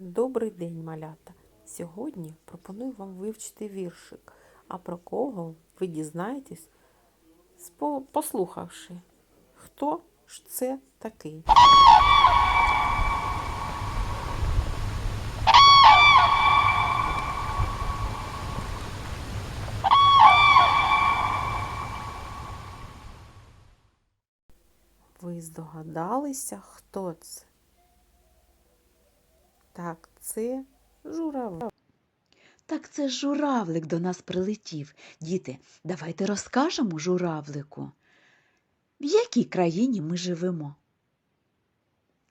Добрий день, малята! Сьогодні пропоную вам вивчити віршик. А про кого ви дізнаєтесь, послухавши, хто ж це такий. Ви здогадалися, хто це? Так, це журавель. Так це журавлик до нас прилетів. Діти, давайте розкажемо журавлику, в якій країні ми живемо.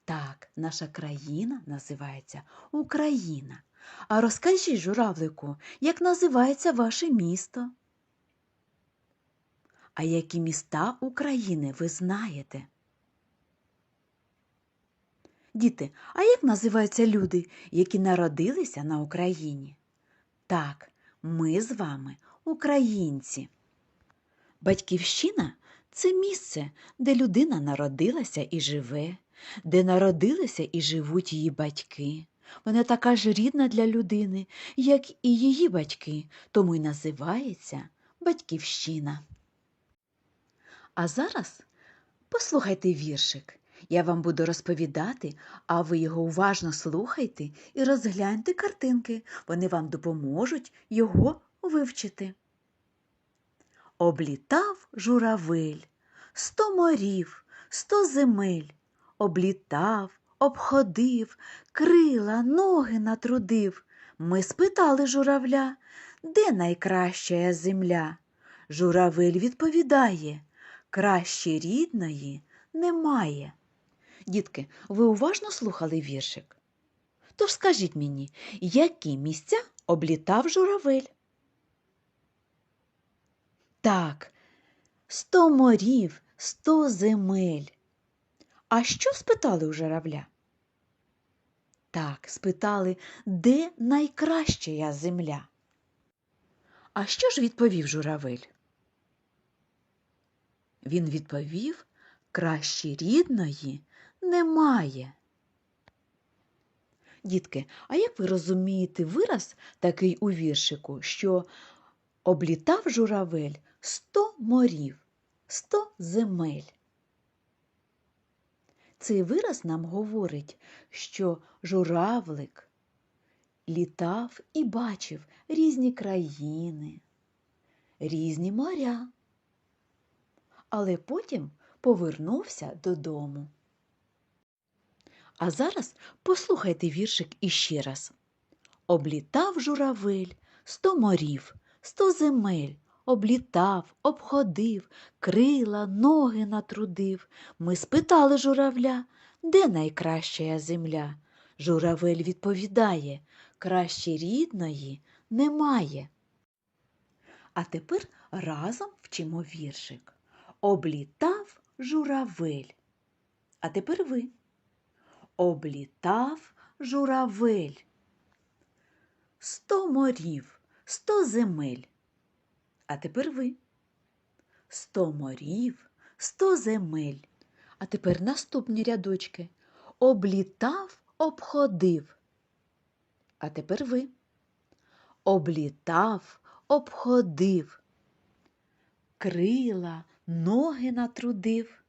Так, наша країна називається Україна. А розкажіть журавлику, як називається ваше місто? А які міста України ви знаєте? Діти, а як називаються люди, які народилися на Україні? Так, ми з вами українці. Батьківщина це місце, де людина народилася і живе, де народилися і живуть її батьки. Вона така ж рідна для людини, як і її батьки, тому й називається батьківщина. А зараз послухайте віршик. Я вам буду розповідати, а ви його уважно слухайте і розгляньте картинки. Вони вам допоможуть його вивчити. Облітав журавель, сто морів, сто земель. Облітав, обходив, крила, ноги натрудив. Ми спитали журавля, де найкраща земля? Журавель відповідає, краще рідної немає. Дітки, ви уважно слухали віршик? Тож скажіть мені, які місця облітав журавель? Так, сто морів, сто земель. А що спитали у журавля? Так, спитали, де найкраща земля? А що ж відповів журавель? Він відповів, краще рідної немає. Дітки, а як ви розумієте вираз такий у віршику, що облітав журавель сто морів, сто земель? Цей вираз нам говорить, що журавлик літав і бачив різні країни, різні моря, але потім повернувся додому. А зараз послухайте віршик іще раз. Облітав журавель сто морів, сто земель, облітав, обходив, крила, ноги натрудив. Ми спитали журавля, де найкраща земля? Журавель відповідає, краще рідної немає. А тепер разом вчимо віршик. Облітав журавель. А тепер ви. Облітав журавель. Сто морів, сто земель. А тепер ви. Сто морів, сто земель. А тепер наступні рядочки. Облітав, обходив. А тепер ви. Облітав, обходив. Крила, ноги натрудив.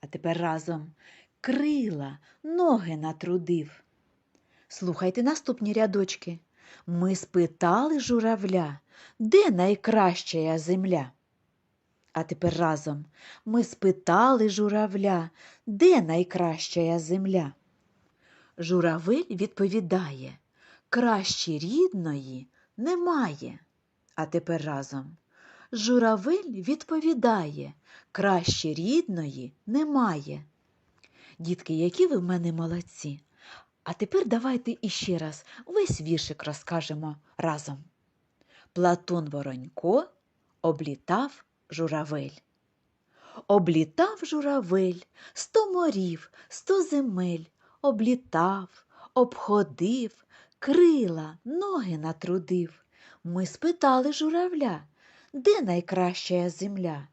А тепер разом крила, ноги натрудив. Слухайте наступні рядочки. Ми спитали журавля, де найкраща земля? А тепер разом ми спитали журавля, де найкраща земля? Журавель відповідає, краще рідної немає. А тепер разом. Журавель відповідає, краще рідної немає. Дітки, які ви в мене молодці. А тепер давайте іще раз весь віршик розкажемо разом. Платон Воронько облітав журавель. Облітав журавель сто морів, сто земель, облітав, обходив, крила, ноги натрудив. Ми спитали журавля, де найкраща земля?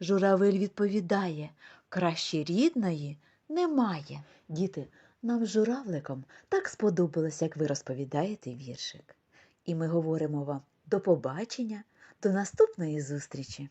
Журавель відповідає, краще рідної немає. Діти, Нам з журавликом так сподобалось, як ви розповідаєте віршик. І ми говоримо вам до побачення, до наступної зустрічі!